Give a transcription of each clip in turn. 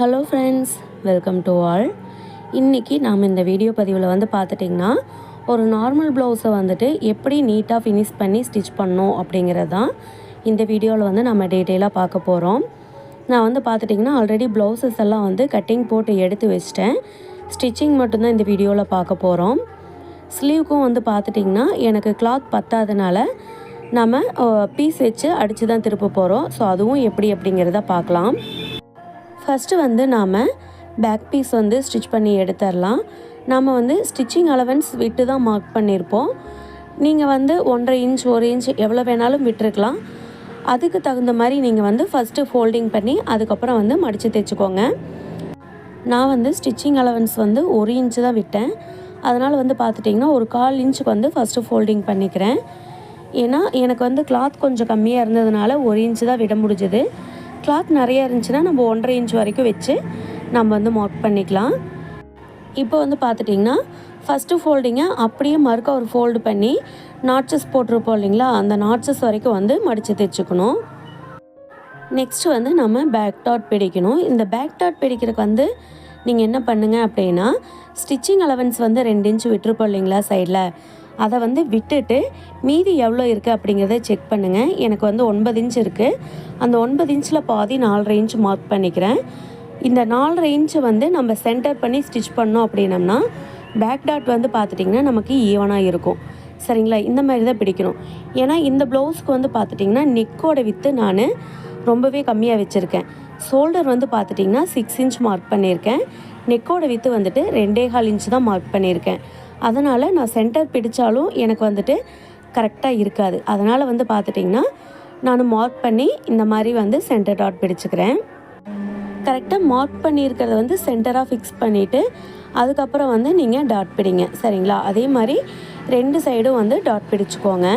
Hello friends welcome to all இன்றைக்கி நாம் இந்த வீடியோ பதிவில் வந்து பார்த்துட்டிங்கன்னா ஒரு நார்மல் ப்ளவுஸை வந்துட்டு எப்படி நீட்டாக ஃபினிஷ் பண்ணி ஸ்டிச் பண்ணோம் அப்படிங்கிறது தான் இந்த வீடியோவில் வந்து நம்ம டீட்டெயிலாக பார்க்க போகிறோம் நான் வந்து பார்த்துட்டிங்கன்னா ஆல்ரெடி ப்ளவுசஸ் எல்லாம் வந்து கட்டிங் போட்டு எடுத்து வச்சிட்டேன். ஸ்டிச்சிங் மட்டும்தான் இந்த வீடியோவில் பார்க்க போகிறோம் ஸ்லீவ்க்கும் வந்து பார்த்துட்டிங்கன்னா எனக்கு கிளாத் பத்தாதனால நம்ம பீஸ் வச்சு அடித்து தான் திருப்ப போகிறோம் ஸோ அதுவும் எப்படி அப்படிங்கிறத பார்க்கலாம். ஃபஸ்ட்டு வந்து நாம் பேக் பீஸ் வந்து ஸ்டிச் பண்ணி எடுத்துடலாம் நாம் வந்து ஸ்டிச்சிங் அலவன்ஸ் விட்டு தான் மார்க் பண்ணியிருப்போம் நீங்கள் வந்து ஒன்றரை இன்ச் ஒரு இன்ச் எவ்வளோ வேணாலும் விட்டுருக்கலாம். அதுக்கு தகுந்த மாதிரி நீங்கள் வந்து ஃபஸ்ட்டு ஃபோல்டிங் பண்ணி அதுக்கப்புறம் வந்து மடித்து தைச்சிக்கோங்க நான் வந்து ஸ்டிச்சிங் அலவன்ஸ் வந்து ஒரு இன்ச்சு தான் விட்டேன். அதனால் வந்து பார்த்துட்டிங்கன்னா ஒரு கால் இன்ச்சுக்கு வந்து ஃபஸ்ட்டு ஃபோல்டிங் பண்ணிக்கிறேன். ஏன்னா எனக்கு வந்து கிளாத் கொஞ்சம் கம்மியாக இருந்ததுனால ஒரு இன்ச்சு தான் விட முடிஞ்சுது. கிளாத் நிறையா இருந்துச்சுன்னா நம்ம ஒன்றரை இன்ச் வரைக்கும் வச்சு நம்ம வந்து மார்க் பண்ணிக்கலாம். இப்போ வந்து பார்த்துட்டிங்கன்னா ஃபஸ்ட்டு ஃபோல்டிங்கை அப்படியே மறுக்க ஒரு ஃபோல்டு பண்ணி நாட்சஸ் போட்டிருப்போம் இல்லைங்களா? அந்த நாட்சஸ் வரைக்கும் வந்து மடித்து தைச்சுக்கணும். நெக்ஸ்ட்டு வந்து நம்ம பேக் டாட் பிடிக்கணும். இந்த பேக் டாட் பிடிக்கிறதுக்கு வந்து நீங்கள் என்ன பண்ணுங்க அப்படின்னா ஸ்டிச்சிங் அலவன்ஸ் வந்து ரெண்டு இன்ச் விட்டுருப்போம் இல்லைங்களா சைடில் அதை வந்து விட்டுட்டு மீதி எவ்வளோ இருக்குது அப்படிங்கிறத செக் பண்ணுங்கள் எனக்கு வந்து ஒன்பது இன்ச் இருக்குது அந்த ஒன்பது இன்ச்சில் பாதி நாலரை இன்ச் மார்க் பண்ணிக்கிறேன். இந்த நாலரை இன்ச்சை வந்து நம்ம சென்டர் பண்ணி ஸ்டிச் பண்ணோம் அப்படின்னம்னா பேக் டாட் வந்து பார்த்துட்டிங்கன்னா நமக்கு ஈவனாக இருக்கும். சரிங்களா? இந்த மாதிரி தான் பிடிக்கணும். ஏன்னா இந்த ப்ளவுஸ்க்கு வந்து பார்த்துட்டிங்கன்னா நெக்கோட வித்து நான் ரொம்பவே கம்மியாக வச்சுருக்கேன். ஷோல்டர் வந்து பார்த்துட்டிங்கன்னா சிக்ஸ் இன்ச் மார்க் பண்ணியிருக்கேன். நெக்கோட வித்து வந்துட்டு ரெண்டே கால் இன்ச் தான் மார்க் பண்ணியிருக்கேன். அதனால் நான் சென்டர் பிடித்தாலும் எனக்கு வந்துட்டு கரெக்டாக இருக்காது. அதனால் வந்து பார்த்துட்டிங்கன்னா நான் மார்க் பண்ணி இந்த மாதிரி வந்து சென்டர் டாட் பிடிச்சிக்கிறேன். கரெக்டாக மார்க் பண்ணியிருக்கிறத வந்து சென்டராக ஃபிக்ஸ் பண்ணிவிட்டு அதுக்கப்புறம் வந்து நீங்கள் டாட் பிடிங்க. சரிங்களா? அதே மாதிரி ரெண்டு சைடும் வந்து டாட் பிடிச்சிக்கோங்க.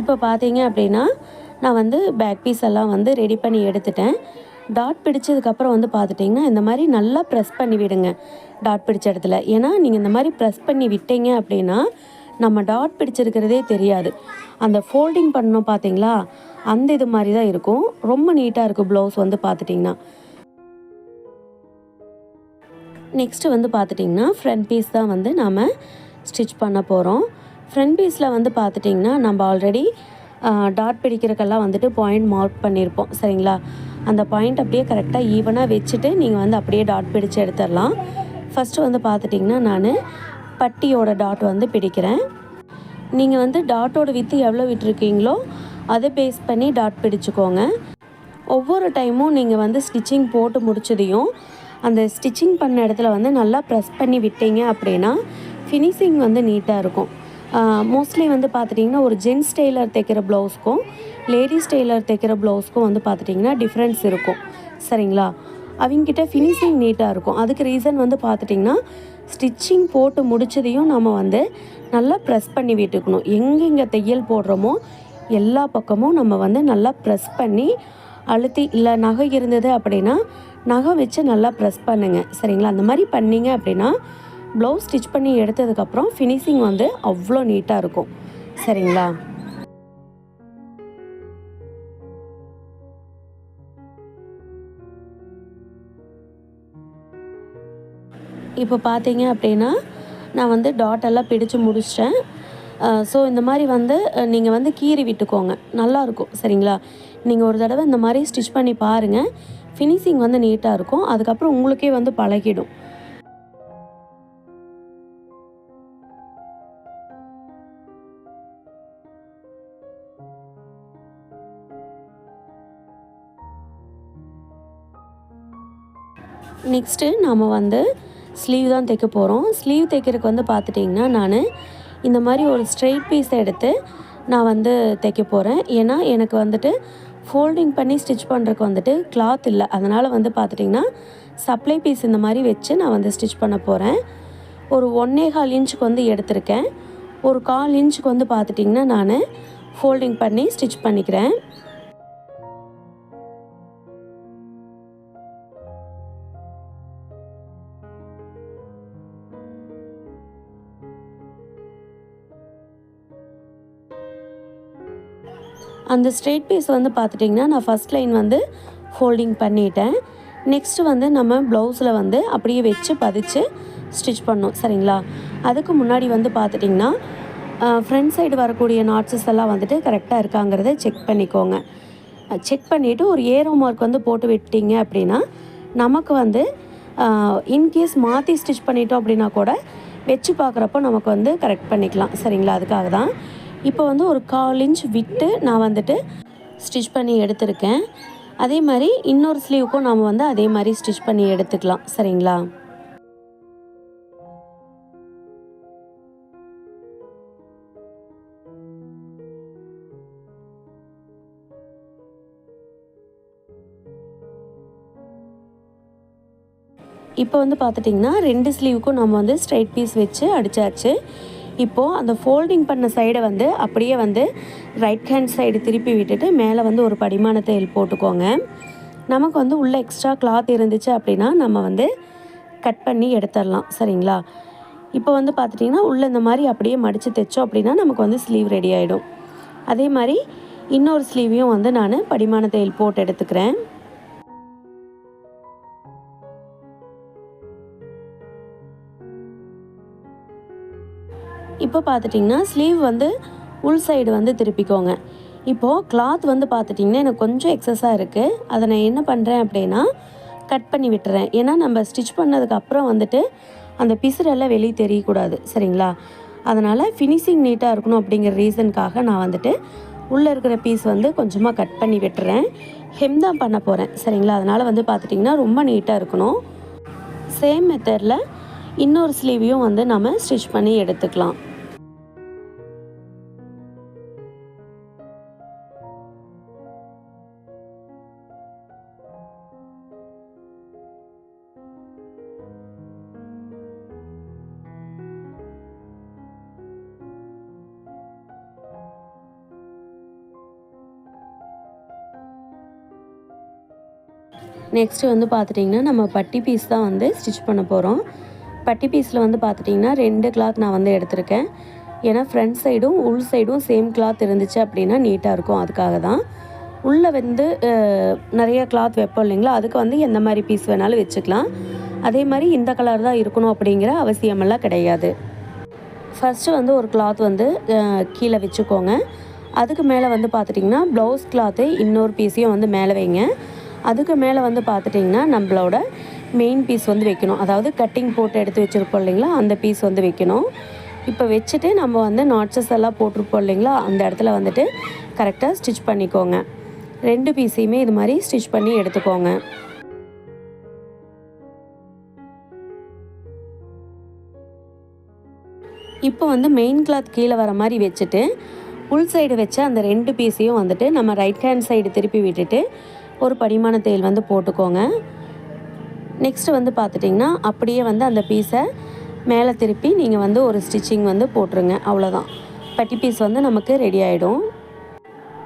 இப்போ பார்த்தீங்க அப்படின்னா நான் வந்து பேக் பீஸ் எல்லாம் வந்து ரெடி பண்ணி எடுத்துட்டேன். டாட் பிடிச்சதுக்கப்புறம் வந்து பார்த்துட்டிங்கன்னா இந்த மாதிரி நல்லா ப்ரெஸ் பண்ணி விடுங்க. டாட் பிடிச்ச இடத்துல. ஏன்னா நீங்கள் இந்த மாதிரி ப்ரெஸ் பண்ணி விட்டீங்க அப்படின்னா நம்ம டாட் பிடிச்சிருக்கிறதே தெரியாது. அந்த ஃபோல்டிங் பண்ணோம் பார்த்தீங்களா? அந்த இது மாதிரி தான் இருக்கும். ரொம்ப நீட்டாக இருக்கும் ப்ளவுஸ் வந்து பார்த்துட்டிங்கன்னா. நெக்ஸ்ட்டு வந்து பார்த்துட்டிங்கன்னா ஃப்ரண்ட் பீஸ் தான் வந்து நாம் ஸ்டிச் பண்ண போகிறோம் ஃப்ரண்ட் பீஸில் வந்து பார்த்துட்டிங்கன்னா நம்ம ஆல்ரெடி டாட் பிடிக்கிறக்கெல்லாம் வந்துட்டு பாயிண்ட் மார்க் பண்ணியிருப்போம் சரிங்களா? அந்த பாயிண்ட் அப்படியே கரெக்டாக ஈவனாக வச்சுட்டு நீங்கள் வந்து அப்படியே டாட் பிடிச்சு எடுத்துடலாம். ஃபஸ்ட்டு வந்து பார்த்துட்டிங்கன்னா நான் பட்டியோட டாட் வந்து பிடிக்கிறேன். நீங்கள் வந்து டாட்டோட வித்து எவ்வளோ விட்டுருக்கீங்களோ அதை பேஸ் பண்ணி டாட் பிடிச்சிக்கோங்க. ஒவ்வொரு டைமும் நீங்கள் வந்து ஸ்டிச்சிங் போட்டு முடிச்சதையும் அந்த ஸ்டிச்சிங் பண்ண இடத்துல வந்து நல்லா ப்ரெஸ் பண்ணி விட்டீங்க அப்படின்னா ஃபினிஷிங் வந்து நீட்டாக இருக்கும். மோஸ்ட்லி வந்து பார்த்துட்டிங்கன்னா ஒரு ஜென்ஸ் டெய்லர் தைக்கிற ப்ளவுஸ்க்கும் லேடிஸ் டெய்லர் தைக்கிற ப்ளவுஸ்க்கும் வந்து பார்த்துட்டிங்கன்னா டிஃப்ரென்ஸ் இருக்கும். சரிங்களா? அவங்கக்கிட்ட ஃபினிஷிங் நீட்டாக இருக்கும். அதுக்கு ரீசன் வந்து பார்த்துட்டிங்கன்னா ஸ்டிச்சிங் போட்டு முடிச்சதையும் நம்ம வந்து நல்லா ப்ரெஸ் பண்ணி விட்டுக்கணும். எங்கெங்கே தையல் போடுறோமோ எல்லா பக்கமும் நம்ம வந்து நல்லா ப்ரெஸ் பண்ணி அழுத்தி இல்லை நகை இருந்தது அப்படின்னா நகை வச்சு நல்லா ப்ரெஸ் பண்ணுங்கள் சரிங்களா? அந்த மாதிரி பண்ணிங்க அப்படின்னா ப்ளவுஸ் ஸ்டிச் பண்ணி எடுத்ததுக்கப்புறம் ஃபினிஷிங் வந்து அவ்வளோ நீட்டாக இருக்கும். சரிங்களா? இப்போ பார்த்தீங்க அப்படின்னா நான் வந்து டாட் எல்லாம் பிடிச்சு முடிச்சிட்டேன். ஸோ இந்த மாதிரி வந்து நீங்கள் வந்து கீறி விட்டுக்கோங்க. நல்லாயிருக்கும் சரிங்களா? நீங்கள் ஒரு தடவை இந்த மாதிரி ஸ்டிச் பண்ணி பாருங்கள் ஃபினிஷிங் வந்து நீட்டாக இருக்கும். அதுக்கப்புறம் உங்களுக்கே வந்து பழகிடும். நெக்ஸ்ட்டு நாம் வந்து ஸ்லீவ் தான் தைக்க போகிறோம் ஸ்லீவ் தைக்கிறதுக்கு வந்து பார்த்துட்டிங்கன்னா நான் இந்த மாதிரி ஒரு ஸ்ட்ரெயிட் பீஸ் எடுத்து நான் வந்து தைக்க போகிறேன் ஏன்னா எனக்கு வந்துட்டு ஃபோல்டிங் பண்ணி ஸ்டிச் பண்ணுறதுக்கு வந்துட்டு கிளாத் இல்லை. அதனால் வந்து பார்த்துட்டிங்கன்னா சப்ளை பீஸ் இந்த மாதிரி வச்சு நான் வந்து ஸ்டிச் பண்ண போகிறேன் ஒரு ஒன்னே கால் இன்ச்சுக்கு வந்து எடுத்திருக்கேன். ஒரு கால் இன்ச்சுக்கு வந்து பார்த்துட்டிங்கன்னா நான் ஃபோல்டிங் பண்ணி ஸ்டிச் பண்ணிக்கிறேன். அந்த ஸ்ட்ரெயிட் பீஸ் வந்து பார்த்துட்டிங்கன்னா நான் ஃபஸ்ட் லைன் வந்து ஃபோல்டிங் பண்ணிட்டேன். நெக்ஸ்ட்டு வந்து நம்ம ப்ளவுஸில் வந்து அப்படியே வச்சு பதிச்சு ஸ்டிச் பண்ணோம் சரிங்களா? அதுக்கு முன்னாடி வந்து பார்த்துட்டிங்கன்னா ஃப்ரண்ட் சைடு வரக்கூடிய நாட்ஸஸ் எல்லாம் வந்துட்டு கரெக்டாக இருக்காங்கிறத செக் பண்ணிக்கோங்க. செக் பண்ணிவிட்டு ஒரு ஏரோ மார்க் வந்து போட்டு விட்டீங்க அப்படின்னா நமக்கு வந்து இன்கேஸ் மாற்றி ஸ்டிச் பண்ணிட்டோம் அப்படின்னா கூட வச்சு பார்க்குறப்போ நமக்கு வந்து கரெக்ட் பண்ணிக்கலாம் சரிங்களா? அதுக்காக தான். இப்போ வந்து ஒரு கால் இன்ச் விட்டு நான் வந்துட்டு ஸ்டிச் பண்ணி எடுத்திருக்கேன். அதே மாதிரி இன்னொரு ஸ்லீவுக்கும் நாம் வந்து அதே மாதிரி ஸ்டிச் பண்ணி எடுத்துக்கலாம். சரிங்களா? இப்போ வந்து பார்த்துட்டிங்கன்னா ரெண்டு ஸ்லீவுக்கும் நம்ம வந்து ஸ்ட்ரைட் பீஸ் வச்சு அடித்தாச்சு இப்போது அந்த ஃபோல்டிங் பண்ண சைடை வந்து அப்படியே வந்து ரைட் ஹேண்ட் சைடு திருப்பி விட்டுட்டு மேலே வந்து ஒரு படிமான தையல் போட்டுக்கோங்க. நமக்கு வந்து உள்ளே எக்ஸ்ட்ரா கிளாத் இருந்துச்சு அப்படின்னா நம்ம வந்து கட் பண்ணி எடுத்துடலாம். சரிங்களா? இப்போ வந்து பார்த்துட்டிங்கன்னா உள்ளே இந்த மாதிரி அப்படியே மடித்து தைச்சோம் அப்படின்னா நமக்கு வந்து ஸ்லீவ் ரெடி ஆகிடும் அதே மாதிரி இன்னொரு ஸ்லீவையும் வந்து நான் படிமான தையல் போட்டு எடுத்துக்கிறேன். இப்போ பார்த்துட்டிங்கன்னா ஸ்லீவ் வந்து உள் சைடு வந்து திருப்பிக்கோங்க. இப்போது கிளாத் வந்து பார்த்துட்டிங்கன்னா எனக்கு கொஞ்சம் எக்ஸஸாக இருக்குது அதை நான் என்ன பண்ணுறேன் அப்படின்னா கட் பண்ணி விட்டுறேன். ஏன்னா நம்ம ஸ்டிச் பண்ணதுக்கப்புறம் வந்துட்டு அந்த பிசுரெல்லாம் வெளியே தெரியக்கூடாது. சரிங்களா? அதனால் ஃபினிஷிங் நீட்டாக இருக்கணும் அப்படிங்கிற ரீசனுக்காக நான் வந்துட்டு உள்ளே இருக்கிற பீஸ் வந்து கொஞ்சமாக கட் பண்ணி விட்டுறேன். ஹெம் தான் பண்ண போகிறேன் சரிங்களா? அதனால் வந்து பார்த்துட்டிங்கன்னா ரொம்ப நீட்டாக இருக்கணும். சேம் மெத்தடில் இன்னொரு ஸ்லீவையும் வந்து நம்ம ஸ்டிச் பண்ணி எடுத்துக்கலாம். நெக்ஸ்ட்டு வந்து பார்த்துட்டிங்கன்னா நம்ம பட்டி பீஸ் தான் வந்து ஸ்டிச் பண்ண போகிறோம் பட்டி பீஸில் வந்து பார்த்துட்டிங்கன்னா ரெண்டு கிளாத் நான் வந்து எடுத்திருக்கேன். ஏன்னா ஃப்ரண்ட் சைடும் உள் சைடும் சேம் கிளாத் இருந்துச்சு அப்படின்னா நீட்டாக இருக்கும். அதுக்காக தான். உள்ளே வந்து நிறைய கிளாத் வைப்போம் இல்லைங்களா? அதுக்கு வந்து எந்த மாதிரி பீஸ் வேணாலும் வச்சுக்கலாம். அதே மாதிரி இந்த கலர் தான் இருக்கணும் அப்படிங்கிற அவசியமெல்லாம் கிடையாது. ஃபஸ்ட்டு வந்து ஒரு கிளாத் வந்து கீழே வச்சுக்கோங்க. அதுக்கு மேலே வந்து பார்த்துட்டிங்கன்னா ப்ளவுஸ் கிளாத்து இன்னொரு பீஸையும் வந்து மேலே வைங்க. அதுக்கு மேலே வந்து பார்த்துட்டிங்கன்னா நம்மளோட மெயின் பீஸ் வந்து வைக்கணும். அதாவது கட்டிங் போட்டு எடுத்து வச்சுருப்போம் இல்லைங்களா? அந்த பீஸ் வந்து வைக்கணும். இப்போ வச்சுட்டு நம்ம வந்து நாட்சஸ் எல்லாம் போட்டிருப்போம் இல்லைங்களா? அந்த இடத்துல வந்துட்டு கரெக்டாக ஸ்டிச் பண்ணிக்கோங்க. ரெண்டு பீஸையுமே இது மாதிரி ஸ்டிச் பண்ணி எடுத்துக்கோங்க. இப்போ வந்து மெயின் கிளாத் கீழே வர மாதிரி வச்சுட்டு உள் சைடு வச்ச அந்த ரெண்டு பீஸையும் வந்துட்டு நம்ம ரைட் ஹேண்ட் சைடு திருப்பி விட்டுட்டு ஒரு படிமான தேல் வந்து போட்டுக்கோங்க. நெக்ஸ்ட்டு வந்து பார்த்துட்டிங்கன்னா அப்படியே வந்து அந்த பீஸை மேலே திருப்பி நீங்கள் வந்து ஒரு ஸ்டிச்சிங் வந்து போட்டுருங்க. அவ்வளோதான் பட்டி பீஸ் வந்து நமக்கு ரெடி ஆகிடும்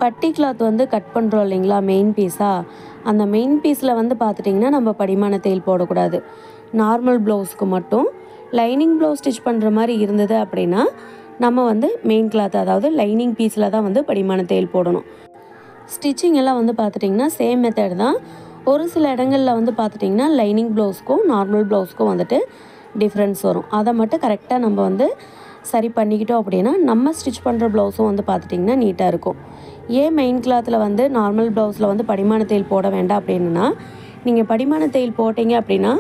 பட்டி கிளாத் வந்து கட் பண்ணுறோம் இல்லைங்களா மெயின் பீஸாக அந்த மெயின் பீஸில் வந்து பார்த்துட்டிங்கன்னா நம்ம படிமான தேல் போடக்கூடாது. நார்மல் ப்ளவுஸ்க்கு மட்டும். லைனிங் ப்ளவுஸ் ஸ்டிச் பண்ணுற மாதிரி இருந்தது அப்படின்னா நம்ம வந்து மெயின் கிளாத் அதாவது லைனிங் பீஸில் தான் வந்து படிமான தேல் போடணும். ஸ்டிச்சிங் எல்லாம் வந்து பார்த்துட்டிங்கன்னா சேம் மெத்தட் தான். ஒரு சில இடங்களில் வந்து பார்த்துட்டிங்கன்னா லைனிங் ப்ளவுஸ்க்கும் நார்மல் ப்ளவுஸ்க்கும் வந்துட்டு டிஃப்ரென்ஸ் வரும். அதை மட்டும் கரெக்டாக நம்ம வந்து சரி பண்ணிக்கிட்டோம் அப்படின்னா நம்ம ஸ்டிச் பண்ணுற ப்ளவுஸும் வந்து பார்த்துட்டிங்கன்னா நீட்டாக இருக்கும். ஏன் மெயின் கிளாத்தில் வந்து நார்மல் ப்ளவுஸில் வந்து படிமான தையல் போட வேண்டாம் அப்படின்னா நீங்கள் படிமான தையல் போட்டிங்க அப்படின்னா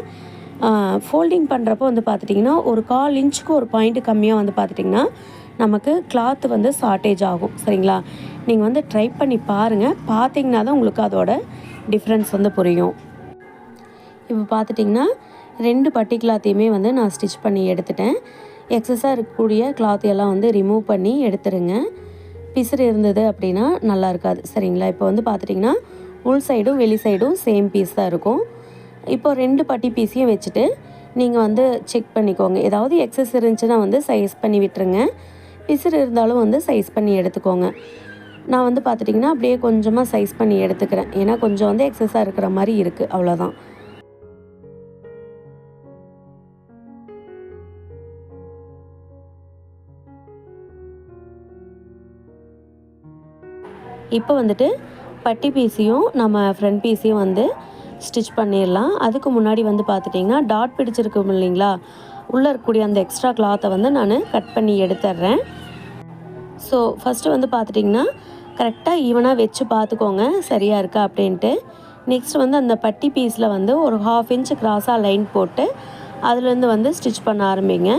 ஃபோல்டிங் பண்ணுறப்போ வந்து பார்த்துட்டிங்கன்னா ஒரு கால் இன்ச்சுக்கு ஒரு பாயிண்ட் கம்மியாக வந்து பார்த்துட்டிங்கன்னா நமக்கு கிளாத் வந்து ஷார்ட்டேஜ் ஆகும். சரிங்களா? நீங்கள் வந்து ட்ரை பண்ணி பாருங்கள் பார்த்தீங்கன்னா தான் உங்களுக்கு அதோட டிஃப்ரென்ஸ் வந்து புரியும். இப்போ பார்த்துட்டிங்கன்னா ரெண்டு பட்டி கிளாத்தையுமே வந்து நான் ஸ்டிச் பண்ணி எடுத்துட்டேன். எக்ஸஸாக இருக்கக்கூடிய கிளாத்தையெல்லாம் எல்லாம் வந்து ரிமூவ் பண்ணி எடுத்துருங்க. பிசுறு இருந்தது அப்படின்னா நல்லா இருக்காது. சரிங்களா? இப்போ வந்து பார்த்துட்டிங்கன்னா உள் சைடும் வெளி சைடும் சேம் பீஸ் தான் இருக்கும். இப்போ ரெண்டு பட்டி பீஸையும் வச்சுட்டு நீங்கள் வந்து செக் பண்ணிக்கோங்க. ஏதாவது எக்ஸஸ் இருந்துச்சுன்னா வந்து சைஸ் பண்ணி விட்டுருங்க. விசிறு இருந்தாலும் வந்து சைஸ் பண்ணி எடுத்துக்கோங்க. நான் வந்து பார்த்துட்டிங்கன்னா அப்படியே கொஞ்சமாக சைஸ் பண்ணி எடுத்துக்கிறேன். ஏன்னா கொஞ்சம் வந்து எக்ஸஸாக இருக்கிற மாதிரி இருக்குது அவ்வளோதான் இப்போ வந்துட்டு பட்டி பீஸையும் நம்ம ஃப்ரண்ட் பீஸையும் வந்து ஸ்டிச் பண்ணிடலாம். அதுக்கு முன்னாடி வந்து பார்த்துட்டிங்கன்னா டாட் பிடிச்சிருக்கும் இல்லைங்களா? உள்ளே இருக்கக்கூடிய அந்த எக்ஸ்ட்ரா கிளாத்தை வந்து நான் கட் பண்ணி எடுத்துட்றேன் ஸோ ஃபஸ்ட்டு வந்து பார்த்துட்டிங்கன்னா கரெக்டாக ஈவனாக வச்சு பார்த்துக்கோங்க சரியாக இருக்கா அப்படின்ட்டு. நெக்ஸ்ட் வந்து அந்த பட்டி பீஸில் வந்து ஒரு ஹாஃப் இன்ச் கிராஸாக லைன் போட்டு அதுலேருந்து வந்து ஸ்டிச் பண்ண ஆரம்பிங்க.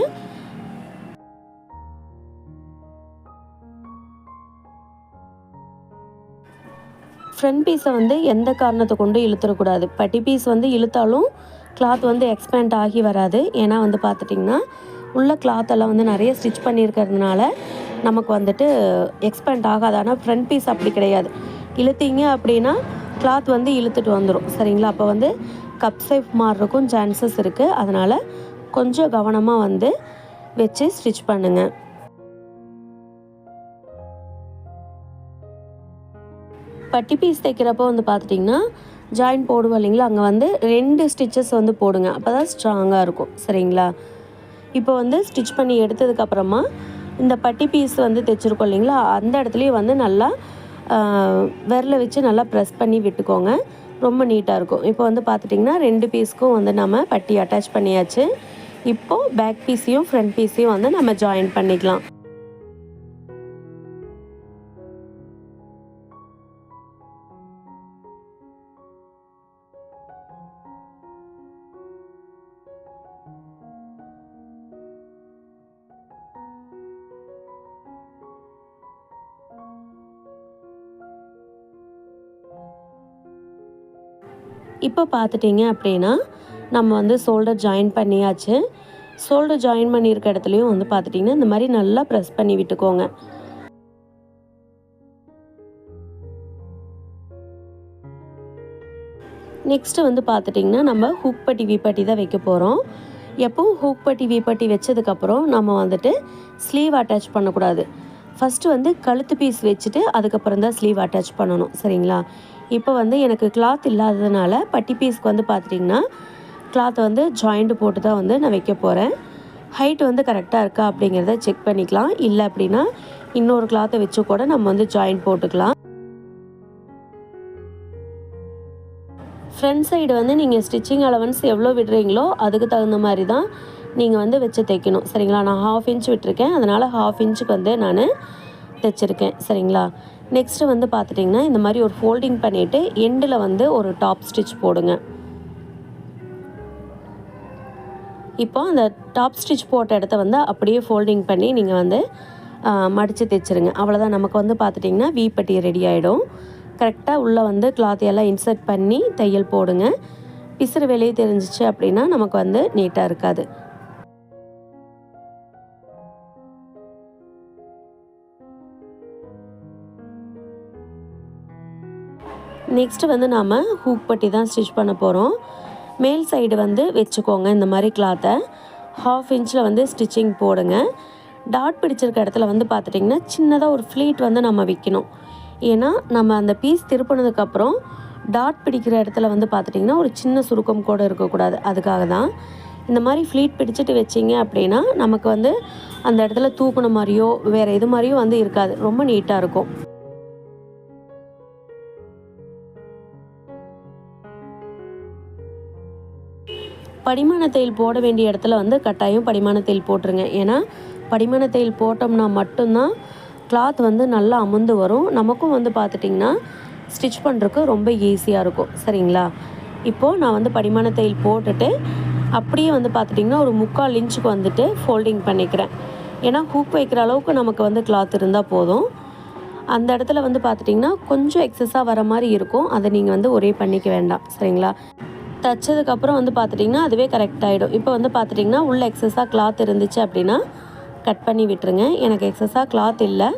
ஃப்ரண்ட் பீஸை வந்து எந்த காரணத்தை கொண்டு இழுத்துடக்கூடாது பட்டி பீஸ் வந்து இழுத்தாலும் கிளாத் வந்து எக்ஸ்பேண்ட் ஆகி வராது. ஏன்னா வந்து பார்த்துட்டிங்கன்னா உள்ள கிளாத்தெல்லாம் வந்து நிறைய ஸ்டிச் பண்ணியிருக்கிறதுனால நமக்கு வந்துட்டு எக்ஸ்பேண்ட் ஆகாது. ஆனால் ஃப்ரண்ட் பீஸ் அப்படி கிடையாது. இழுத்தீங்க அப்படின்னா கிளாத் வந்து இழுத்துட்டு வந்துடும் சரிங்களா? அப்போ வந்து கப் சைஃப் மாறுறக்கும் சான்சஸ் இருக்குது அதனால் கொஞ்சம் கவனமாக வந்து வச்சு ஸ்டிச் பண்ணுங்கள் பட்டி பீஸ் தைக்கிறப்போ வந்து பார்த்துட்டிங்கன்னா ஜாயின் போடுவோம் இல்லைங்களா? அங்கே வந்து ரெண்டு ஸ்டிச்சஸ் வந்து போடுங்க. அப்போ தான் ஸ்ட்ராங்காக இருக்கும். சரிங்களா? இப்போ வந்து ஸ்டிச் பண்ணி எடுத்ததுக்கப்புறமா இந்த பட்டி பீஸ் வந்து தைச்சிருக்கோம் இல்லைங்களா? அந்த இடத்துலையும் வந்து நல்லா விரல வச்சு நல்லா ப்ரெஸ் பண்ணி விட்டுக்கோங்க. ரொம்ப நீட்டாக இருக்கும். இப்போ வந்து பார்த்துட்டிங்கன்னா ரெண்டு பீஸ்க்கும் வந்து நம்ம பட்டி அட்டாச் பண்ணியாச்சு. இப்போது பேக் பீஸையும் ஃப்ரண்ட் பீஸையும் வந்து நம்ம ஜாயின் பண்ணிக்கலாம். இப்போ பார்த்துட்டிங்க அப்படின்னா நம்ம வந்து ஷோல்டர் ஜாயின் பண்ணியாச்சு. ஷோல்டர் ஜாயின் பண்ணியிருக்க இடத்துலையும் வந்து பார்த்துட்டிங்கன்னா இந்த மாதிரி நல்லா ப்ரெஸ் பண்ணி விட்டுக்கோங்க. நெக்ஸ்ட்டு வந்து பார்த்துட்டிங்கன்னா நம்ம ஹூக் பட்டி வீப்பட்டி தான் வைக்க போகிறோம் எப்பவும் ஹூக் பட்டி வீப்பட்டி வச்சதுக்கப்புறம் நம்ம வந்துட்டு ஸ்லீவ் அட்டாச் பண்ணக்கூடாது. ஃபஸ்ட்டு வந்து கழுத்து பீஸ் வச்சுட்டு அதுக்கப்புறம் தான் ஸ்லீவ் அட்டாச் பண்ணணும். சரிங்களா? இப்போ வந்து எனக்கு கிளாத் இல்லாததுனால பட்டி பீஸ்க்கு வந்து பார்த்துட்டிங்கன்னா கிளாத் வந்து ஜாயிண்ட்டு போட்டு தான் வந்து நான் வைக்க போகிறேன் ஹைட் வந்து கரெக்டாக இருக்கா அப்படிங்கிறத செக் பண்ணிக்கலாம். இல்லை அப்படின்னா இன்னொரு கிளாத்தை வச்சு கூட நம்ம வந்து ஜாயிண்ட் போட்டுக்கலாம். ஃப்ரண்ட் சைடு வந்து நீங்கள் ஸ்டிச்சிங் அலவன்ஸ் எவ்வளோ விடுறீங்களோ அதுக்கு தகுந்த மாதிரி தான் நீங்கள் வந்து வச்சு தைக்கணும். சரிங்களா? நான் ஹாஃப் இன்ச் விட்டுருக்கேன். அதனால் ஹாஃப் இன்ச்சுக்கு வந்து நான் தைச்சிருக்கேன் சரிங்களா? நெக்ஸ்ட்டு வந்து பார்த்துட்டிங்கன்னா இந்த மாதிரி ஒரு ஃபோல்டிங் பண்ணிவிட்டு எண்டில் வந்து ஒரு டாப் ஸ்டிச் போடுங்க. இப்போ அந்த டாப் ஸ்டிச் போட்ட இடத்த வந்து அப்படியே ஃபோல்டிங் பண்ணி நீங்கள் வந்து மடித்து தைச்சிருங்க. அவ்வளோதான் நமக்கு வந்து பார்த்துட்டிங்கன்னா வீப்பட்டி ரெடி ஆகிடும் கரெக்டாக உள்ளே வந்து கிளாத் எல்லாம் இன்சர்ட் பண்ணி தையல் போடுங்க. பிசுறு வெளியே தெரிஞ்சிச்சு அப்படின்னா நமக்கு வந்து நீட்டாக இருக்காது. நெக்ஸ்ட்டு வந்து நாம் ஹூக் பட்டி தான் ஸ்டிச் பண்ண போகிறோம் மேல் சைடு வந்து வச்சுக்கோங்க இந்த மாதிரி கிளாத்தை ஹாஃப் இன்ச்சில் வந்து ஸ்டிச்சிங் போடுங்க. டாட் பிடிச்சிருக்க இடத்துல வந்து பார்த்துட்டிங்கன்னா சின்னதாக ஒரு ஃப்ளீட் வந்து நம்ம வைக்கணும். ஏன்னா நம்ம அந்த பீஸ் திருப்பினதுக்கப்புறம் டாட் பிடிக்கிற இடத்துல வந்து பார்த்துட்டிங்கன்னா ஒரு சின்ன சுருக்கம் கூட இருக்கக்கூடாது. அதுக்காக தான். இந்த மாதிரி ஃப்ளீட் பிடிச்சிட்டு வச்சிங்க அப்படின்னா நமக்கு வந்து அந்த இடத்துல தூக்குன மாதிரியோ வேறு எது மாதிரியோ வந்து இருக்காது. ரொம்ப நீட்டாக இருக்கும். படிமான தையல் போட வேண்டிய இடத்துல வந்து கட்டாயம் படிமான தையல் போட்டுருங்க. ஏன்னா படிமான தையல் போட்டோம்னா மட்டும்தான் கிளாத் வந்து நல்லா அமுந்து வரும். நமக்கும் வந்து பார்த்துட்டிங்கன்னா ஸ்டிச் பண்ணுறதுக்கு ரொம்ப ஈஸியாக இருக்கும். சரிங்களா? இப்போது நான் வந்து படிமான தையல் போட்டுட்டு அப்படியே வந்து பார்த்துட்டிங்கன்னா ஒரு முக்கால் இன்ச்சுக்கு வந்துட்டு ஃபோல்டிங் பண்ணிக்கிறேன். ஏன்னா ஹூக் வைக்கிற அளவுக்கு நமக்கு வந்து கிளாத் இருந்தால் போதும். அந்த இடத்துல வந்து பார்த்துட்டிங்கன்னா கொஞ்சம் எக்ஸஸாக வர மாதிரி இருக்கும். அதை நீங்கள் வந்து ஒரே பண்ணிக்க வேண்டாம். சரிங்களா? தைச்சதுக்கப்புறம் வந்து பார்த்துட்டிங்கன்னா அதுவே கரெக்ட் ஆகிடும் இப்போ வந்து பார்த்துட்டிங்கன்னா உள்ளே எக்ஸஸாக கிளாத் இருந்துச்சு அப்படின்னா கட் பண்ணி விட்டுருங்க. எனக்கு எக்ஸஸாக கிளாத் இல்லை.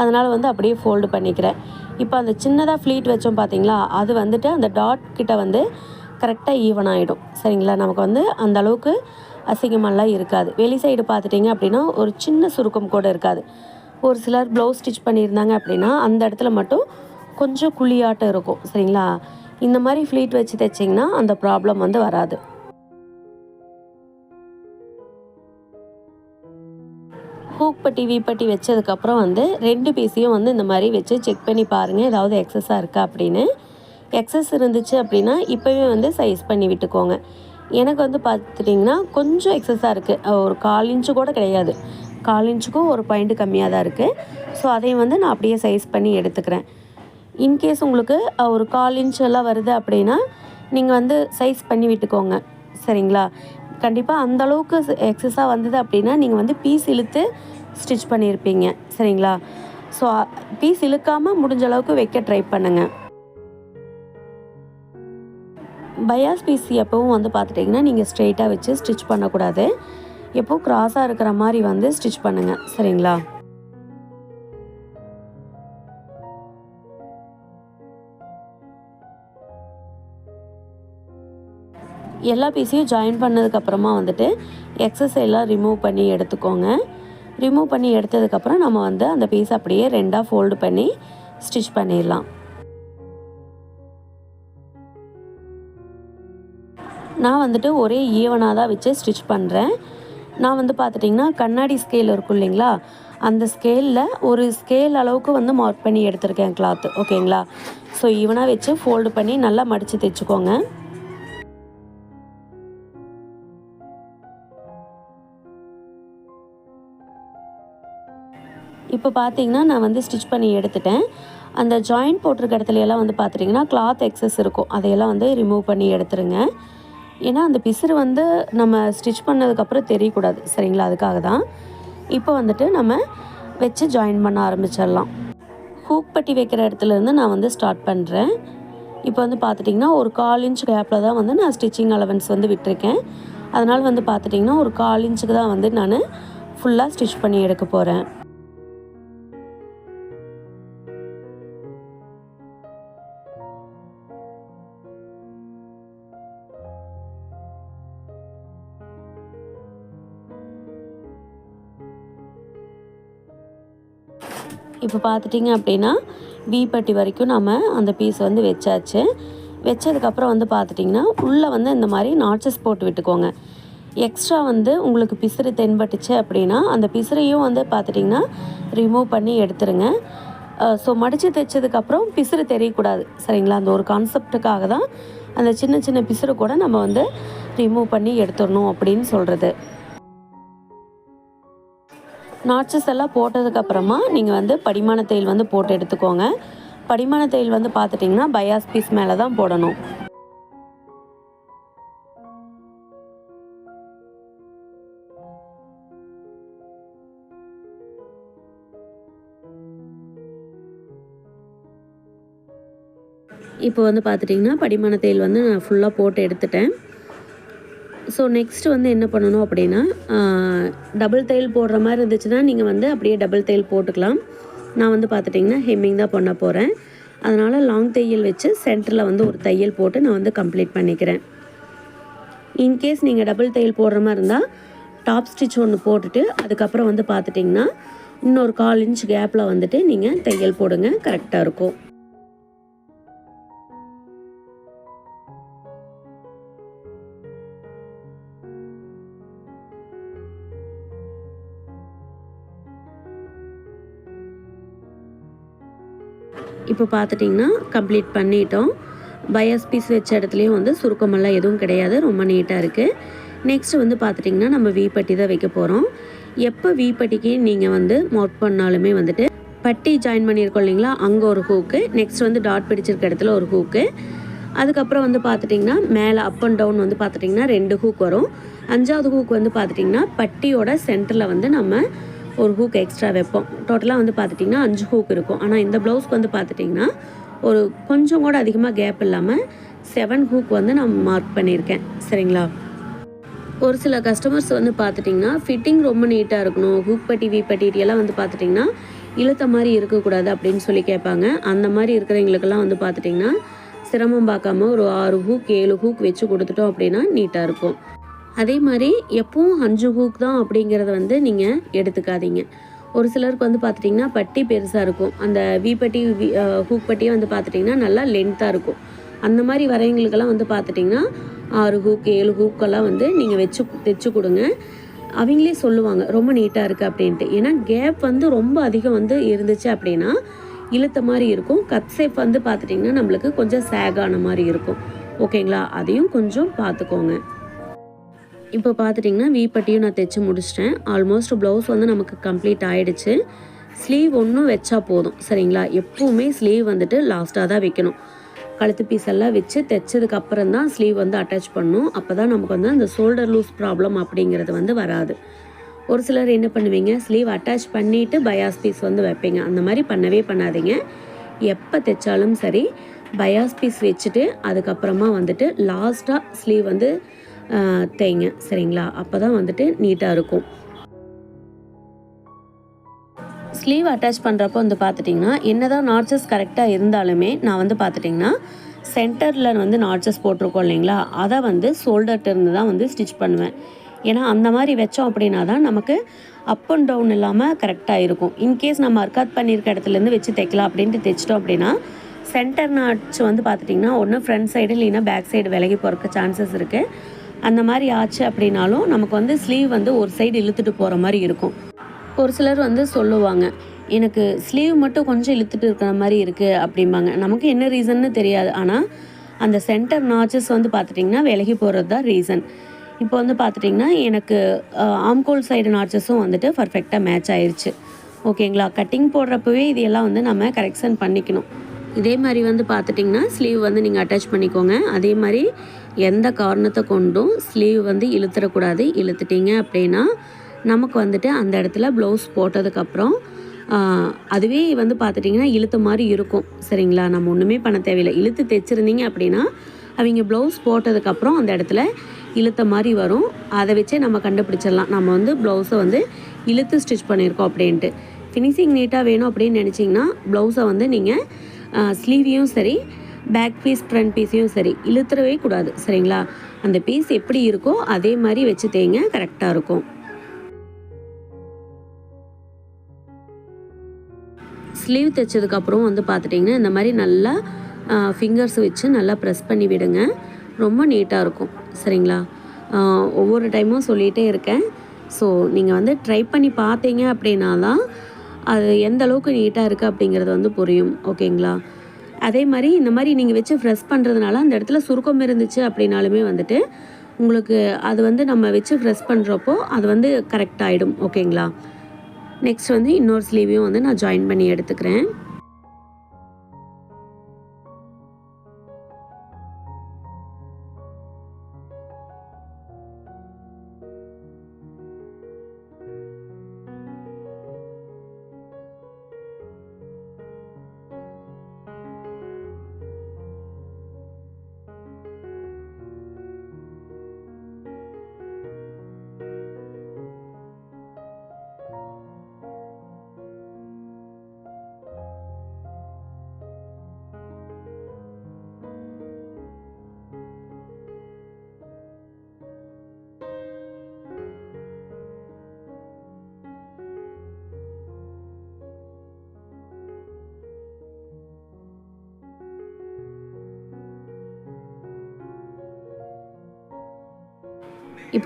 அதனால் வந்து அப்படியே ஃபோல்டு பண்ணிக்கிறேன். இப்போ அந்த சின்னதாக ஃப்ளீட் வச்சோம் பார்த்தீங்களா? அது வந்துட்டு அந்த டாட் கிட்ட வந்து கரெக்டாக ஈவன் ஆகிடும் சரிங்களா? நமக்கு வந்து அந்த அளவுக்கு அசிங்கமெல்லாம் இருக்காது. வெளி சைடு பார்த்துட்டிங்க அப்படின்னா ஒரு சின்ன சுருக்கம் கூட இருக்காது. ஒரு சிலர் ப்ளவுஸ் ஸ்டிச் பண்ணியிருந்தாங்க அப்படின்னா அந்த இடத்துல மட்டும் கொஞ்சம் குழியாட்டம் இருக்கும். சரிங்களா? இந்த மாதிரி ஃப்ளீட் வச்சு தைச்சிங்கன்னா அந்த ப்ராப்ளம் வந்து வராது. ஹூக் பட்டி வீப்பட்டி வச்சதுக்கப்புறம் வந்து ரெண்டு பீஸையும் வந்து இந்த மாதிரி வச்சு செக் பண்ணி பாருங்கள் ஏதாவது எக்ஸஸாக இருக்கா அப்படின்னு. எக்ஸஸ் இருந்துச்சு அப்படின்னா இப்போவே வந்து சைஸ் பண்ணி விட்டுக்கோங்க. எனக்கு வந்து பார்த்துட்டிங்கன்னா கொஞ்சம் எக்ஸஸாக இருக்குது ஒரு கால் இன்ச்சு கூட கிடையாது. கால் இன்ச்சுக்கும் ஒரு பாயிண்ட் கம்மியாக தான் இருக்குது ஸோ அதையும் வந்து நான் அப்படியே சைஸ் பண்ணி எடுத்துக்கிறேன். இன்கேஸ் உங்களுக்கு ஒரு கால் இன்ச் எல்லாம் வருது அப்படின்னா நீங்கள் வந்து சைஸ் பண்ணி விட்டுக்கோங்க. சரிங்களா? கண்டிப்பாக அந்த அளவுக்கு எக்ஸஸாக வந்தது அப்படின்னா நீங்கள் வந்து பீஸ் இழுத்து ஸ்டிச் பண்ணியிருப்பீங்க. சரிங்களா? ஸோ பீஸ் இழுக்காமல் முடிஞ்ச அளவுக்கு வைக்க ட்ரை பண்ணுங்கள் பயாஸ் பீஸ் எப்போவும் வந்து பார்த்துட்டிங்கன்னா நீங்கள் ஸ்ட்ரெயிட்டாக வச்சு ஸ்டிச் பண்ணக்கூடாது. எப்போவும் க்ராஸாக இருக்கிற மாதிரி வந்து ஸ்டிச் பண்ணுங்கள் சரிங்களா? எல்லா பீஸையும் ஜாயின் பண்ணதுக்கப்புறமா வந்துட்டு எக்ஸஸ் எல்லாம் ரிமூவ் பண்ணி எடுத்துக்கோங்க. ரிமூவ் பண்ணி எடுத்ததுக்கப்புறம் நம்ம வந்து அந்த பீஸ் அப்படியே ரெண்டாக ஃபோல்டு பண்ணி ஸ்டிச் பண்ணிடலாம். நான் வந்துட்டு ஒரே ஈவனாக தான் வச்சு ஸ்டிச் பண்ணுறேன் நான் வந்து பார்த்துட்டிங்கன்னா கண்ணாடி ஸ்கேல் இருக்கும் இல்லைங்களா? அந்த ஸ்கேலில் ஒரு ஸ்கேல் அளவுக்கு வந்து மார்க் பண்ணி எடுத்திருக்கேன் கிளாத்து ஓகேங்களா ஸோ ஈவனாக வச்சு ஃபோல்டு பண்ணி நல்லா மடித்து தைச்சிக்கோங்க. இப்போ பார்த்தீங்கன்னா நான் வந்து ஸ்டிச் பண்ணி எடுத்துட்டேன். அந்த ஜாயிண்ட் போட்டிருக்க இடத்துல எல்லாம் வந்து பார்த்துட்டிங்கன்னா கிளாத் எக்ஸஸ் இருக்கும். அதையெல்லாம் வந்து ரிமூவ் பண்ணி எடுத்துருங்க. ஏன்னா அந்த பிசுறு வந்து நம்ம ஸ்டிச் பண்ணதுக்கப்புறம் தெரியக்கூடாது. சரிங்களா? அதுக்காக தான். இப்போ வந்துட்டு நம்ம வச்சு ஜாயின் பண்ண ஆரம்பிச்சிடலாம். ஹூக் பட்டி வைக்கிற இடத்துல இருந்து நான் வந்து ஸ்டார்ட் பண்ணுறேன் இப்போ வந்து பார்த்துட்டிங்கன்னா ஒரு கால் இன்ச் கேப்பில் தான் வந்து நான் ஸ்டிச்சிங் அலவன்ஸ் வந்து விட்டிருக்கேன். அதனால் வந்து பார்த்துட்டிங்கன்னா ஒரு கால் இன்ச்சுக்கு தான் வந்து நான் ஃபுல்லாக ஸ்டிச் பண்ணி எடுக்க போகிறேன் இப்போ பார்த்துட்டிங்க அப்படின்னா வி பட்டி வரைக்கும் நம்ம அந்த பீஸ் வந்து வச்சாச்சு. வச்சதுக்கப்புறம் வந்து பார்த்துட்டிங்கன்னா உள்ளே வந்து இந்த மாதிரி நாட்சஸ் போட்டு விட்டுக்கோங்க. எக்ஸ்ட்ரா வந்து உங்களுக்கு பிசிறு தென்பட்டுச்சு அப்படின்னா அந்த பிசிறையும் வந்து பார்த்துட்டிங்கன்னா ரிமூவ் பண்ணி எடுத்துருங்க. ஸோ மடித்து தைச்சதுக்கப்புறம் பிசிறு தெரியக்கூடாது. சரிங்களா? அந்த ஒரு கான்செப்டுக்காக தான் அந்த சின்ன சின்ன பிசுறு கூட நம்ம வந்து ரிமூவ் பண்ணி எடுத்துடணும் அப்படின்னு சொல்கிறது நாட்சஸ் எல்லாம் போட்டதுக்கப்புறமா நீங்கள் வந்து படிமான தையல் வந்து போட்டு எடுத்துக்கோங்க. படிமான தையல் வந்து பார்த்துட்டிங்கன்னா பயாஸ் பீஸ் மேலே தான் போடணும். இப்போ வந்து பார்த்துட்டிங்கன்னா படிமான தையல் வந்து நான் ஃபுல்லாக போட்டு எடுத்துட்டேன். ஸோ நெக்ஸ்ட் வந்து என்ன பண்ணணும் அப்படின்னா டபுள் தையல் போடுற மாதிரி இருந்துச்சுன்னா நீங்கள் வந்து அப்படியே டபுள் தையல் போட்டுக்கலாம். நான் வந்து பார்த்துட்டிங்கன்னா ஹெம்மிங் தான் பண்ண போகிறேன் அதனால் லாங் தையல் வச்சு சென்டரில் வந்து ஒரு தையல் போட்டு நான் வந்து கம்ப்ளீட் பண்ணிக்கிறேன். இன்கேஸ் நீங்கள் டபுள் தையல் போடுற மாதிரி இருந்தால் டாப் ஸ்டிச் ஒன்று போட்டுட்டு அதுக்கப்புறம் வந்து பார்த்துட்டிங்கன்னா இன்னொரு கால் இன்ச் கேப்பில் வந்துட்டு நீங்கள் தையல் போடுங்க. கரெக்டாக இருக்கும். இப்போ பார்த்துட்டிங்கன்னா கம்ப்ளீட் பண்ணிட்டோம். பயாஸ் பீஸ் வச்ச இடத்துலையும் வந்து சுருக்கமெல்லாம் எதுவும் கிடையாது. ரொம்ப நீட்டாக இருக்குது நெக்ஸ்ட்டு வந்து பார்த்துட்டிங்கன்னா நம்ம வீப்பட்டி தான் வைக்க போகிறோம் எப்போ வீப்பட்டிக்கு நீங்கள் வந்து மார்க் பண்ணாலுமே வந்துட்டு பட்டி ஜாயின் பண்ணியிருக்கோம் இல்லைங்களா? அங்கே ஒரு ஹூக்கு நெக்ஸ்ட் வந்து டாட் பிடிச்சிருக்க இடத்துல ஒரு ஹூக்கு அதுக்கப்புறம் வந்து பார்த்துட்டிங்கன்னா மேலே அப் அண்ட் டவுன் வந்து பார்த்துட்டிங்கன்னா ரெண்டு ஹூக் வரும். அஞ்சாவது ஹூக் வந்து பார்த்துட்டிங்கன்னா பட்டியோட சென்டரில் வந்து நம்ம ஒரு ஹூக் எக்ஸ்ட்ரா வைப்போம். டோட்டலாக வந்து பார்த்துட்டிங்கன்னா அஞ்சு ஹூக் இருக்கும். ஆனால் இந்த ப்ளவுஸ்க்கு வந்து பார்த்துட்டிங்கன்னா ஒரு கொஞ்சம் கூட அதிகமாக கேப் இல்லாமல் செவன் ஹூக் வந்து நான் மார்க் பண்ணியிருக்கேன். சரிங்களா? ஒரு சில கஸ்டமர்ஸ் வந்து பார்த்துட்டிங்கன்னா ஃபிட்டிங் ரொம்ப நீட்டாக இருக்கணும். ஹூக் பட்டி வி பட்டி எல்லாம் வந்து பார்த்துட்டிங்கன்னா இழுத்த மாதிரி இருக்கக்கூடாது அப்படின்னு சொல்லி கேட்பாங்க. அந்த மாதிரி இருக்கிறவங்களுக்கெல்லாம் வந்து பார்த்துட்டிங்கன்னா சிரமம் பார்க்காம ஒரு ஆறு ஹூக் ஏழு ஹூக் வச்சு கொடுத்துட்டோம் அப்படின்னா நீட்டாக இருக்கும். அதே மாதிரி எப்பவும் அஞ்சு ஹூக் தான் அப்படிங்கிறத வந்து நீங்கள் எடுத்துக்காதீங்க. ஒரு சிலருக்கு வந்து பார்த்துட்டிங்கன்னா பட்டி பெருசாக இருக்கும். அந்த வி பட்டி வி ஹூக் பட்டியே வந்து பார்த்துட்டிங்கன்னா நல்லா லென்த்தாக இருக்கும். அந்த மாதிரி வரவங்களுக்கெல்லாம் வந்து பார்த்துட்டிங்கன்னா ஆறு ஹூக் ஏழு ஹூக்கெல்லாம் வந்து நீங்கள் வச்சு தைச்சு கொடுங்க. அவங்களே சொல்லுவாங்க ரொம்ப நீட்டாக இருக்குது அப்படின்ட்டு. ஏன்னா கேப் வந்து ரொம்ப அதிகம் வந்து இருந்துச்சு அப்படின்னா இழுத்த மாதிரி இருக்கும். கட் சேப் வந்து பார்த்துட்டிங்கன்னா நம்மளுக்கு கொஞ்சம் சேகான மாதிரி இருக்கும். ஓகேங்களா? அதையும் கொஞ்சம் பார்த்துக்கோங்க இப்போ பார்த்துட்டிங்கன்னா வீப்பட்டியும் நான் தைச்சு முடிச்சிட்டேன். ஆல்மோஸ்ட் ப்ளவுஸ் வந்து நமக்கு கம்ப்ளீட் ஆகிடுச்சு ஸ்லீவ் ஒன்றும் வச்சா போதும் சரிங்களா? எப்போவுமே ஸ்லீவ் வந்துட்டு லாஸ்ட்டாக தான் வைக்கணும். கழுத்து பீஸ் எல்லாம் வச்சு தைச்சதுக்கு அப்புறம் தான் ஸ்லீவ் வந்து அட்டாச் பண்ணணும் அப்போ தான் நமக்கு வந்து அந்த ஷோல்டர் லூஸ் ப்ராப்ளம் அப்படிங்கிறது வந்து வராது. ஒரு சிலர் என்ன பண்ணுவீங்க? ஸ்லீவ் அட்டாச் பண்ணிவிட்டு பயாஸ் பீஸ் வந்து வைப்பீங்க. அந்த மாதிரி பண்ணவே பண்ணாதீங்க. எப்போ தைச்சாலும் சரி பயாஸ் பீஸ் வச்சுட்டு அதுக்கப்புறமா வந்துட்டு லாஸ்ட்டாக ஸ்லீவ் வந்து ஆஹ், தைங்க. சரிங்களா? அப்போ தான் வந்துட்டு நீட்டாக இருக்கும். ஸ்லீவ் அட்டாச் பண்ணுறப்போ வந்து பார்த்துட்டிங்கன்னா என்னதான் நாட்சஸ் கரெக்டாக இருந்தாலுமே நான் வந்து பார்த்துட்டிங்கன்னா சென்டரில் வந்து நாட்சஸ் போட்டிருக்கோம் இல்லைங்களா? அதை வந்து ஷோல்டர்ட்டிருந்து தான் வந்து ஸ்டிச் பண்ணுவேன். ஏன்னா அந்த மாதிரி வச்சோம் அப்படின்னா தான் நமக்கு அப் அண்ட் டவுன் இல்லாமல் கரெக்டாக இருக்கும். இன்கேஸ் நம்ம அர்க்காத் பண்ணியிருக்க இடத்துலேருந்து வச்சு தைக்கலாம் அப்படின்ட்டு தைச்சிட்டோம் அப்படின்னா சென்டர் நாட்ச் வந்து பார்த்துட்டிங்கன்னா ஒன்று ஃப்ரண்ட் சைடு இல்லைன்னா பேக் சைடு விலகி போகிறக்கு சான்சஸ் இருக்குது அந்த மாதிரி ஆச்சு அப்படின்னாலும் நமக்கு வந்து ஸ்லீவ் வந்து ஒரு சைடு இழுத்துட்டு போகிற மாதிரி இருக்கும். ஒரு சிலர் வந்து சொல்லுவாங்க எனக்கு ஸ்லீவ் மட்டும் கொஞ்சம் இழுத்துட்டு இருக்கிற மாதிரி இருக்குது அப்படிம்பாங்க. நமக்கு என்ன ரீசன்னு தெரியாது. ஆனால் அந்த சென்டர் நாச்சஸ் வந்து பார்த்துட்டிங்கன்னா விலகி போகிறது தான் ரீசன் இப்போ வந்து பார்த்துட்டிங்கன்னா எனக்கு ஆம்கோல் சைடு நாச்சஸும் வந்துட்டு பர்ஃபெக்டாக மேட்ச் ஆயிடுச்சு ஓகேங்களா கட்டிங் போடுறப்பவே இது எல்லாம் வந்து நம்ம கரெக்ஷன் பண்ணிக்கணும். இதே மாதிரி வந்து பார்த்துட்டிங்கன்னா ஸ்லீவ் வந்து நீங்கள் அட்டாச் பண்ணிக்கோங்க. அதே மாதிரி எந்த காரணத்தை கொண்டும் ஸ்லீவ் வந்து இழுத்துடக்கூடாது இழுத்துட்டீங்க அப்படின்னா நமக்கு வந்துட்டு அந்த இடத்துல ப்ளவுஸ் போட்டதுக்கப்புறம் அதுவே வந்து பார்த்துட்டிங்கன்னா இழுத்த மாதிரி இருக்கும். சரிங்களா? நம்ம ஒன்றுமே பண்ண தேவையில்லை. இழுத்து தைச்சிருந்தீங்க அப்படின்னா அவங்க ப்ளவுஸ் போட்டதுக்கப்புறம் அந்த இடத்துல இழுத்த மாதிரி வரும். அதை வச்சே நம்ம கண்டுபிடிச்சிடலாம். நம்ம வந்து ப்ளவுஸை வந்து இழுத்து ஸ்டிச் பண்ணியிருக்கோம் அப்படின்ட்டு. ஃபினிஷிங் நீட்டாக வேணும் அப்படின்னு நினச்சிங்கன்னா ப்ளவுஸை வந்து நீங்கள் ஸ்லீவையும் சரி பேக் பீஸ் ஃப்ரண்ட் பீஸையும் சரி இழுத்துறவே கூடாது சரிங்களா? அந்த பீஸ் எப்படி இருக்கோ அதே மாதிரி வச்சு தேங்க கரெக்டாக இருக்கும். ஸ்லீவ் தைச்சதுக்கப்புறம் வந்து பார்த்துட்டிங்கன்னா இந்த மாதிரி நல்லா ஃபிங்கர்ஸ் வச்சு நல்லா ப்ரெஸ் பண்ணி விடுங்க. ரொம்ப நீட்டாக இருக்கும் சரிங்களா? ஒவ்வொரு டைமும் சொல்லிகிட்டே இருக்கேன். ஸோ நீங்கள் வந்து ட்ரை பண்ணி பார்த்தீங்க அப்படின்னா தான் அது எந்த அளவுக்கு நீட்டாக இருக்குது அப்படிங்கிறது வந்து புரியும் ஓகேங்களா அதே மாதிரி இந்த மாதிரி நீங்கள் வச்சு ஃப்ரெஷ் பண்ணுறதுனால அந்த இடத்துல சுருக்கம் இருந்துச்சு அப்படின்னாலுமே வந்துட்டு உங்களுக்கு அது வந்து நம்ம வச்சு ஃப்ரெஷ் பண்ணுறப்போ அது வந்து கரெக்ட் ஆகிடும் ஓகேங்களா நெக்ஸ்ட் வந்து இன்னொரு ஸ்லீவையும் வந்து நான் ஜாயின் பண்ணி எடுத்துக்கிறேன்.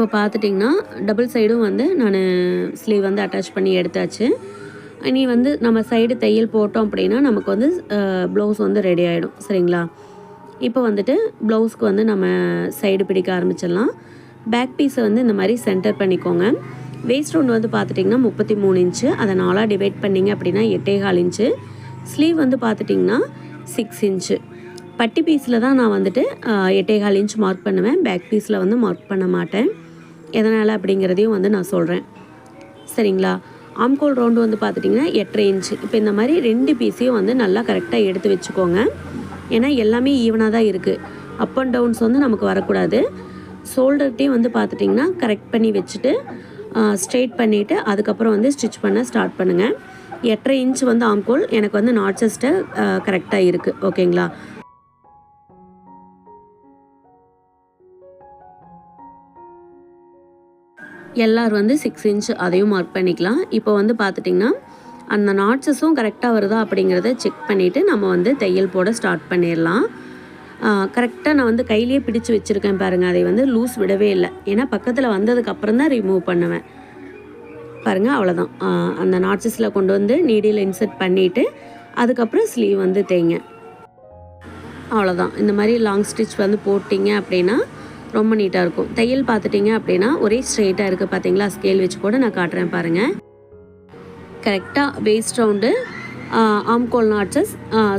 இப்போ பார்த்துட்டிங்கன்னா டபுள் சைடும் வந்து நான் ஸ்லீவ் வந்து அட்டாச் பண்ணி எடுத்தாச்சு. இனி வந்து நம்ம சைடு தையல் போட்டோம் அப்படின்னா நமக்கு வந்து ப்ளவுஸ் வந்து ரெடி ஆகிடும் சரிங்களா? இப்போ வந்துட்டு ப்ளவுஸ்க்கு வந்து நம்ம சைடு பிடிக்க ஆரம்பிச்சிடலாம். பேக் பீஸை வந்து இந்த மாதிரி சென்டர் பண்ணிக்கோங்க. வேஸ்ட் ரவுண்ட் வந்து பார்த்துட்டிங்கன்னா முப்பத்தி மூணு இன்ச்சு அதை நாலாக டிவைட் பண்ணிங்க அப்படின்னா எட்டேகால் இன்ச்சு ஸ்லீவ் வந்து பார்த்துட்டிங்கன்னா சிக்ஸ் இன்ச்சு பட்டி பீஸில் தான் நான் வந்துட்டு எட்டேகால் இன்ச் மார்க் பண்ணுவேன். பேக் பீஸில் வந்து மார்க் பண்ண மாட்டேன். எதனால் அப்படிங்கிறதையும் வந்து நான் சொல்கிறேன் சரிங்களா? ஆம்கோல் ரவுண்டு வந்து பார்த்துட்டிங்கன்னா எட்டரை இன்ச்சு இப்போ இந்த மாதிரி ரெண்டு பீஸையும் வந்து நல்லா கரெக்டாக எடுத்து வச்சுக்கோங்க. ஏன்னா எல்லாமே ஈவனாக தான் இருக்குது அப் அண்ட் டவுன்ஸ் வந்து நமக்கு வரக்கூடாது. ஷோல்டர்கிட்டையும் வந்து பார்த்துட்டிங்கன்னா கரெக்ட் பண்ணி வச்சுட்டு ஸ்ட்ரெயிட் பண்ணிவிட்டு அதுக்கப்புறம் வந்து ஸ்டிச் பண்ண ஸ்டார்ட் பண்ணுங்கள் எட்டரை இன்ச் வந்து ஆம்கோல் எனக்கு வந்து நாட்செஸ்ட்டை கரெக்டாக இருக்குது ஓகேங்களா? எல்ஆர் வந்து சிக்ஸ் இன்ச் அதையும் மார்க் பண்ணிக்கலாம். இப்போ வந்து பார்த்துட்டிங்கன்னா அந்த நாட்ஸஸும் கரெக்டாக வருதா அப்படிங்கிறத செக் பண்ணிவிட்டு நம்ம வந்து தையல் போட ஸ்டார்ட் பண்ணிடலாம். கரெக்டாக நான் வந்து கையிலேயே பிடிச்சி வச்சுருக்கேன் பாருங்கள் அதை வந்து லூஸ் விடவே இல்லை. ஏன்னா பக்கத்தில் வந்ததுக்கப்புறம் தான் ரிமூவ் பண்ணுவேன். பாருங்கள் அவ்வளோதான் அந்த நாட்ஸஸில் கொண்டு வந்து நீடியில் இன்சர்ட் பண்ணிவிட்டு அதுக்கப்புறம் ஸ்லீவ் வந்து தேய்ங்க. அவ்வளோதான் இந்த மாதிரி லாங் ஸ்டிச் வந்து போட்டிங்க அப்படின்னா ரொம்ப நீட்டாக இருக்கும். தையல் பார்த்துட்டிங்க அப்படின்னா ஒரே ஸ்ட்ரெயிட்டாக இருக்குது பார்த்தீங்களா? ஸ்கேல் வச்சு கூட நான் காட்டுறேன் பாருங்கள் கரெக்டாக வேஸ்ட் ரவுண்டு ஆம்கோல் நாட்சஸ்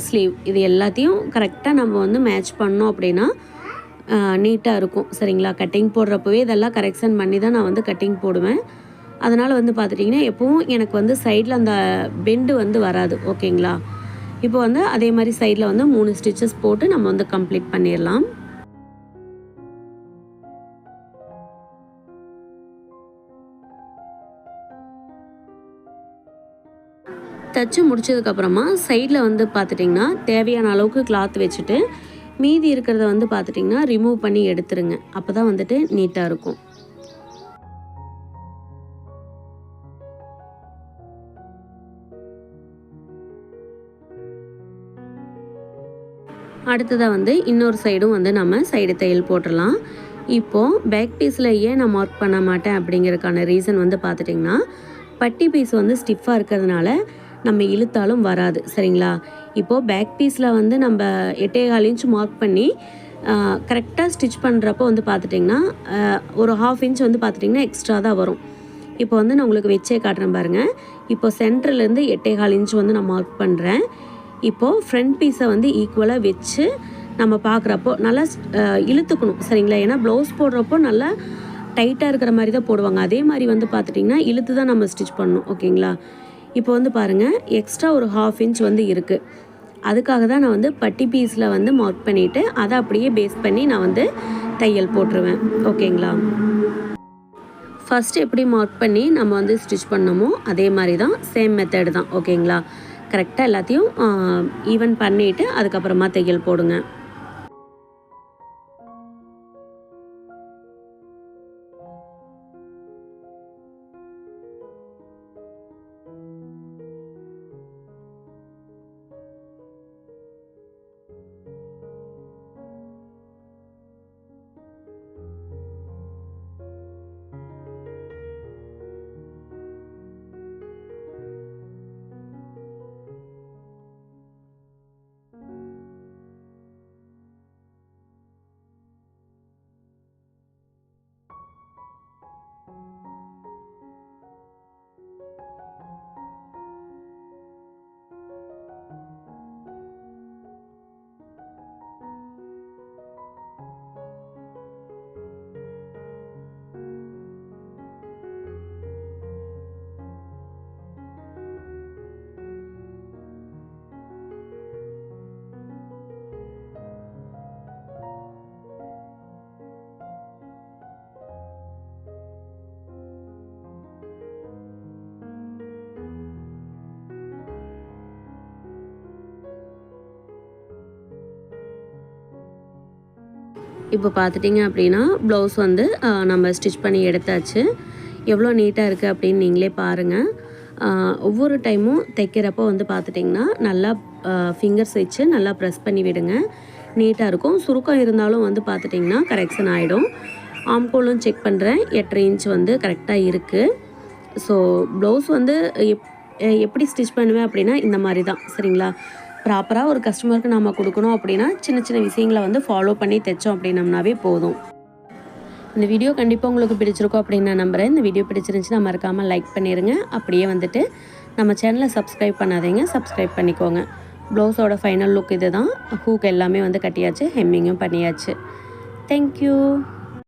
ஸ்லீவ் இது எல்லாத்தையும் கரெக்டாக நம்ம வந்து மேட்ச் பண்ணோம் அப்படின்னா நீட்டாக இருக்கும். சரிங்களா? கட்டிங் போடுறப்பவே இதெல்லாம் கரெக்ஷன் பண்ணி தான் நான் வந்து கட்டிங் போடுவேன். அதனால் வந்து பார்த்துட்டிங்கன்னா எப்பவும் எனக்கு வந்து சைடில் அந்த பெண்டு வந்து வராது. ஓகேங்களா இப்போ வந்து அதே மாதிரி சைடில் வந்து மூணு ஸ்டிச்சஸ் போட்டு நம்ம வந்து கம்ப்ளீட் பண்ணிடலாம். தைச்சி முடிச்சதுக்கப்புறமா சைடில் வந்து பார்த்துட்டிங்கன்னா தேவையான அளவுக்கு கிளாத் வச்சுட்டு மீதி இருக்கிறத வந்து பார்த்துட்டிங்கன்னா ரிமூவ் பண்ணி எடுத்துருங்க. அப்போ தான் வந்துட்டு நீட்டாக இருக்கும். அடுத்ததாக வந்து இன்னொரு சைடும் வந்து நம்ம சைடு தையல் போட்டுடலாம். இப்போது பேக் பீஸில் ஏன் நான் மார்க் பண்ண மாட்டேன் அப்படிங்கிறதுக்கான ரீசன் வந்து பார்த்துட்டிங்கன்னா பட்டி பீஸ் வந்து ஸ்டிஃபாக இருக்கிறதுனால நம்ம இழுத்தாலும் வராது சரிங்களா? இப்போது பேக் பீஸில் வந்து நம்ம எட்டே கால் இன்ச் மார்க் பண்ணி கரெக்டாக ஸ்டிச் பண்ணுறப்போ வந்து பார்த்துட்டிங்கன்னா ஒரு ஹாஃப் இன்ச் வந்து பார்த்துட்டிங்கன்னா எக்ஸ்ட்ரா தான் வரும். இப்போ வந்து நான் உங்களுக்கு வச்சே காட்டுறேன் பாருங்கள் இப்போ சென்டர்லேருந்து எட்டே கால் இன்ச் வந்து நான் மார்க் பண்ணுறேன் இப்போது ஃப்ரண்ட் பீஸை வந்து ஈக்குவலாக வச்சு நம்ம பார்க்குறப்போ நல்லா இழுத்துக்கணும் சரிங்களா? ஏன்னா ப்ளவுஸ் போடுறப்போ நல்லா டைட்டாக இருக்கிற மாதிரி தான் போடுவாங்க. அதே மாதிரி வந்து பார்த்துட்டிங்கன்னா இழுத்து தான் நம்ம ஸ்டிச் பண்ணணும் ஓகேங்களா? இப்போ வந்து பாருங்கள் எக்ஸ்ட்ரா ஒரு ஹாஃப் இன்ச் வந்து இருக்குது அதுக்காக தான் நான் வந்து பட்டி பீஸில் வந்து மார்க் பண்ணிவிட்டு அதை அப்படியே பேஸ் பண்ணி நான் வந்து தையல் போட்டுருவேன். ஓகேங்களா? ஃபஸ்ட்டு எப்படி மார்க் பண்ணி நம்ம வந்து ஸ்டிச் பண்ணோமோ அதே மாதிரி தான் சேம் மெத்தடு தான். ஓகேங்களா? கரெக்டாக எல்லாத்தையும் ஈவன் பண்ணிவிட்டு அதுக்கப்புறமா தையல் போடுங்க. இப்போ பார்த்துட்டிங்க அப்படின்னா ப்ளவுஸ் வந்து நம்ம ஸ்டிச் பண்ணி எடுத்தாச்சு. எவ்வளோ நீட்டாக இருக்குது அப்படின்னு நீங்களே பாருங்கள் ஒவ்வொரு டைமும் தைக்கிறப்போ வந்து பார்த்துட்டிங்கன்னா நல்லா ஃபிங்கர்ஸ் வச்சு நல்லா ப்ரெஸ் பண்ணி விடுங்க. நீட்டாக இருக்கும். சுருக்கம் இருந்தாலும் வந்து பார்த்துட்டிங்கன்னா கரெக்ஷன் ஆகிடும் ஆம்கோலும் செக் பண்ணுறேன் எட்டரை இன்ச் வந்து கரெக்டாக இருக்குது ஸோ ப்ளவுஸ் வந்து எப் எப்படி ஸ்டிச் பண்ணுவேன் அப்படின்னா இந்த மாதிரி தான். சரிங்களா? ப்ராப்பராக ஒரு கஸ்டமருக்கு நம்ம கொடுக்கணும் அப்படின்னா சின்ன சின்ன விஷயங்களை வந்து ஃபாலோ பண்ணி தைச்சோம் அப்படின்னம்னாவே போதும். இந்த வீடியோ கண்டிப்பாக உங்களுக்கு பிடிச்சிருக்கோம் அப்படின்னு நான் நம்புகிறேன் இந்த வீடியோ பிடிச்சிருந்துச்சுன்னா மறக்காமல் லைக் பண்ணிடுங்க அப்படியே வந்துட்டு நம்ம சேனலை சப்ஸ்கிரைப் பண்ணாதீங்க. சப்ஸ்கிரைப் பண்ணிக்கோங்க. ப்ளவுஸோட ஃபைனல் லுக் இது தான் ஹூக் எல்லாமே வந்து கட்டியாச்சு. ஹெம்மிங்கும் பண்ணியாச்சு. தேங்க்யூ